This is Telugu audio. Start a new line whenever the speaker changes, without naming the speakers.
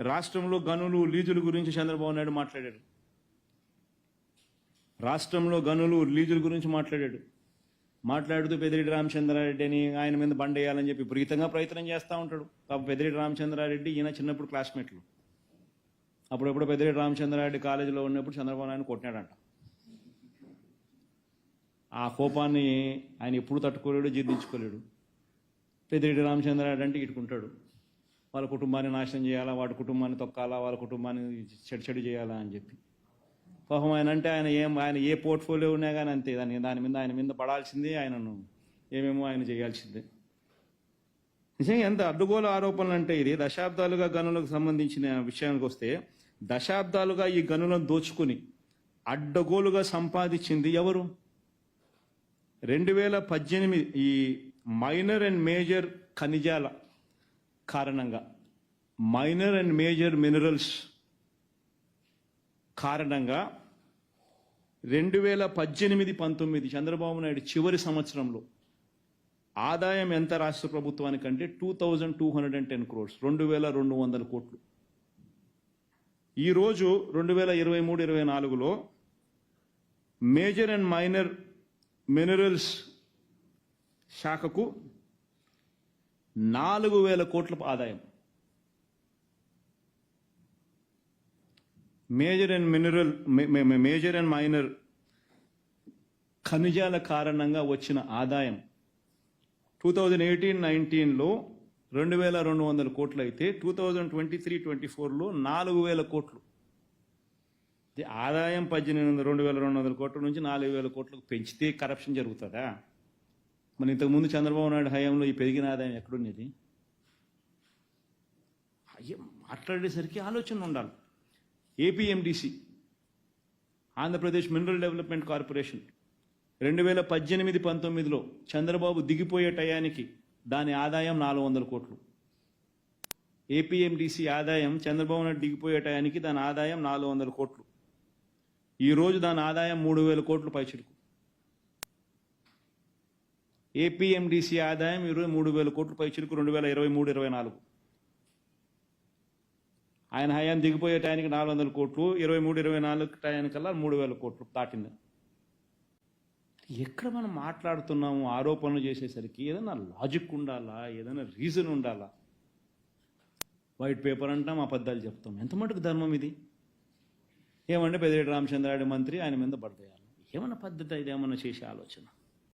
రాష్ట్రంలో గనులు లీజుల గురించి చంద్రబాబు నాయుడు మాట్లాడాడు. రాష్ట్రంలో గనులు లీజుల గురించి మాట్లాడాడు. మాట్లాడుతూ పెదిరెడ్డి రామచంద్రారెడ్డి అని ఆయన మీద బండ వేయాలని చెప్పి ప్రీతంగా ప్రయత్నం చేస్తూ ఉంటాడు. పాప పెదిరెడ్డి రామచంద్రారెడ్డి ఈయన చిన్నప్పుడు క్లాస్మేట్లు. అప్పుడప్పుడు పెదిరెడ్డి రామచంద్రారెడ్డి కాలేజీలో ఉన్నప్పుడు చంద్రబాబు నాయుడు కొట్టినాడంట. ఆ కోపాన్ని ఆయన ఎప్పుడు తట్టుకోలేడు జీర్ణించుకోలేడు. పెదిరెడ్డి రామచంద్రారెడ్డి అంటే ఇటుకుంటాడు. వాళ్ళ కుటుంబాన్ని నాశనం చేయాలా? వాడి కుటుంబాన్ని తొక్కాలా? వాళ్ళ కుటుంబాన్ని చెడు చెడు చేయాలా అని చెప్పి. పాపం ఆయన అంటే ఆయన ఏం ఆయన ఏ పోర్ట్ఫోలియో ఉన్నా కానీ అంతే. దాని దాని మీద ఆయన మీద పడాల్సిందే ఆయనను. ఏమేమో ఆయన చేయాల్సిందే. నిజంగా ఎంత అడ్డుగోల ఆరోపణలు అంటే ఇది. దశాబ్దాలుగా గనులకు సంబంధించిన విషయానికి వస్తే దశాబ్దాలుగా ఈ గనులను దోచుకుని అడ్డగోలుగా సంపాదించింది ఎవరు? రెండు వేల పద్దెనిమిది ఈ మైనర్ అండ్ మేజర్ ఖనిజాల కారణంగా. మైనర్ అండ్ మేజర్ మినరల్స్ కారణంగా రెండు వేల పద్దెనిమిది పంతొమ్మిది చంద్రబాబు నాయుడు చివరి సంవత్సరంలో ఆదాయం ఎంత రాష్ట్ర ప్రభుత్వానికంటే two thousand two hundred and ten crores రెండు వేల రెండు వందల కోట్లు. ఈరోజు రెండు వేల ఇరవై మూడు ఇరవై నాలుగులో మేజర్ అండ్ మైనర్ మినరల్స్ శాఖకు నాలుగు వేల కోట్ల ఆదాయం. Major and mineral major and minor ఖనిజాల కారణంగా వచ్చిన ఆదాయం టూ థౌజండ్ ఎయిటీన్ నైన్టీన్లో రెండు వేల రెండు వందల కోట్లు అయితే two thousand twenty three twenty ఫోర్లో నాలుగు వేల కోట్లు. ఆదాయం పద్దెనిమిది వందల రెండు వేల రెండు వందల కోట్ల నుంచి నాలుగు వేల కోట్లకు పెంచితే కరప్షన్ జరుగుతుందా? మరి ఇంతకుముందు చంద్రబాబు నాయుడు హయాంలో ఈ పెరిగిన ఆదాయం ఎక్కడున్నది అయ్యో మాట్లాడేసరికి ఆలోచన ఉండాలి. APMDC Andhra Pradesh mineral development corporation రెండు వేల పద్దెనిమిది పంతొమ్మిదిలో చంద్రబాబు దిగిపోయే టయానికి దాని ఆదాయం నాలుగు వందల కోట్లు. ఏపీఎండిసి ఆదాయం చంద్రబాబు నాయుడు దిగిపోయే టయానికి దాని ఆదాయం నాలుగు వందల కోట్లు. ఈరోజు దాని ఆదాయం మూడు వేల కోట్లు పైచిలుకు. ఏపీఎండిసి ఆదాయం ఇరవై మూడు వేల కోట్లు పైచిలుకు రెండు వేల ఇరవై మూడు ఇరవై నాలుగు. ఆయన హయాన్ని దిగిపోయే టయానికి నాలుగు వందల కోట్లు ఇరవై మూడు ఇరవై నాలుగు టయానికల్లా మూడు వేల కోట్లు దాటింది. ఎక్కడ మనం మాట్లాడుతున్నాము ఆరోపణలు చేసేసరికి ఏదైనా లాజిక్ ఉండాలా ఏదైనా రీజన్ ఉండాలా? వైట్ పేపర్ అంటాం అబద్ధాలు చెప్తాం. ఎంత మటుకు ధర్మం ఇది? ఏమంటే పెద్దిరెడ్డి రామచంద్రారెడ్డి మంత్రి ఆయన మీద పడతాయాలి ఏమైనా పద్ధతి ఇది ఏమైనా చేసే ఆలోచన?